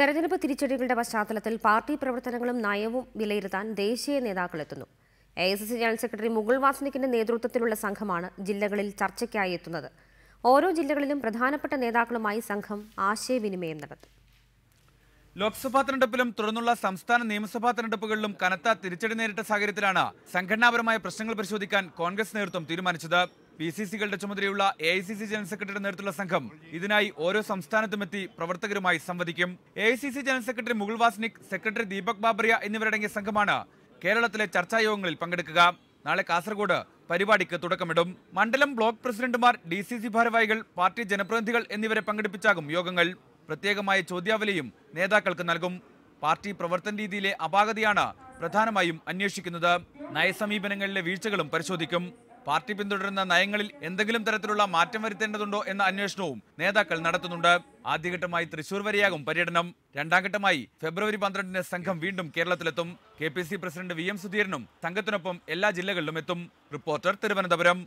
തെരഞ്ഞെടുപ്പ് തിരിച്ചടികളുടെ പശ്ചാത്തലത്തിൽ പാർട്ടി പ്രവർത്തനങ്ങളും നയവും വിലയിരുത്താൻ ദേശീയ നേതാക്കൾ എത്തുന്നു A S C C general secretary Mukul വാസ്നിക്കിന്റെ നേതൃത്വത്തിലുള്ള സംഘമാണ് ജില്ലകളിൽ ചർച്ചയ്ക്കായി എത്തുന്നത്. ഓരോ ജില്ലകളിലും പ്രധാനപ്പെട്ട നേതാക്കളുമായി സംഘം ആശയവിനിമയം നടത്തും. ലോക്സഭാ തെരഞ്ഞെടുപ്പിലും തുടർന്നുള്ള സംസ്ഥാന നിയമസഭാ തെരഞ്ഞെടുപ്പുകളിലും കനത്ത തിരിച്ചടി നേരിട്ട സാഹചര്യത്തിലാണ് സംഘടനാപരമായ പ്രശ്നങ്ങൾ പരിശോധിക്കാൻ കോൺഗ്രസ് നേതൃത്വം തീരുമാനിച്ചത്. പി സി സികളുടെ ചുമതലയുള്ള A I C C general സെക്രട്ടറിയുടെ നേതൃത്വത്തിലുള്ള സംഘം ഇതിനായി ഓരോ സംസ്ഥാനത്തും എത്തി പ്രവർത്തകരുമായി സംവദിക്കും. A I C C general secretary Mukul Wasnik secretary Deepak Babaria എന്നിവരടങ്ങിയ സംഘമാണ് കേരളത്തിലെ ചർച്ചായോഗങ്ങളിൽ പങ്കെടുക്കുക. നാളെ കാസർഗോഡ് പരിപാടിക്ക് തുടക്കമിടും. മണ്ഡലം ബ്ലോക്ക് പ്രസിഡന്റുമാർ ഡി സി സി ഭാരവാഹികൾ പാർട്ടി ജനപ്രതിനിധികൾ എന്നിവരെ പങ്കെടുപ്പിച്ചാകും യോഗങ്ങൾ. പ്രത്യേകമായ ചോദ്യാവലിയും നേതാക്കൾക്ക് നൽകും. പാർട്ടി പ്രവർത്തന രീതിയിലെ അപാകതയാണ് പ്രധാനമായും അന്വേഷിക്കുന്നത് നയസമീപനങ്ങളിലെ വീഴ്ചകളും പരിശോധിക്കും. പാർട്ടി പിന്തുടരുന്ന നയങ്ങളിൽ എന്തെങ്കിലും തരത്തിലുള്ള മാറ്റം വരുത്തേണ്ടതുണ്ടോ എന്ന അന്വേഷണവും നേതാക്കൾ നടത്തുന്നുണ്ട്. ആദ്യഘട്ടമായി തൃശൂർ വരെയാകും പര്യടനം. രണ്ടാം ഘട്ടമായി ഫെബ്രുവരി പന്ത്രണ്ടിന് സംഘം വീണ്ടും കേരളത്തിലെത്തും. കെ പ്രസിഡന്റ് വി എം സുധീരനും സംഘത്തിനൊപ്പം എല്ലാ ജില്ലകളിലും എത്തും. റിപ്പോർട്ടർ തിരുവനന്തപുരം.